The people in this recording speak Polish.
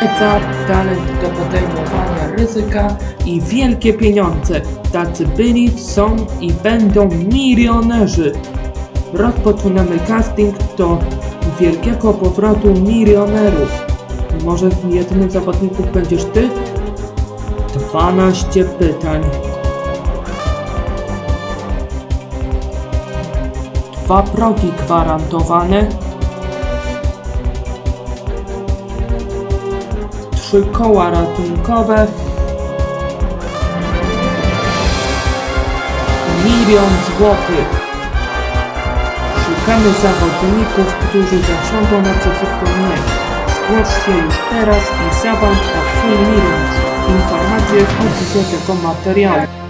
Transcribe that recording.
wiedza, talent do podejmowania ryzyka i wielkie pieniądze. Tacy byli, są i będą milionerzy. Rozpoczynamy casting do wielkiego powrotu milionerów. Może jednym z zawodników będziesz ty? 12 pytań. Dwa progi gwarantowane. Trzy koła ratunkowe. Milion złotych. Szukamy zawodników, którzy zasiądą naprzeciwko mnie. Zgłoś się już teraz i zawalcz o swój milion. Informacje w opisie tego materiału.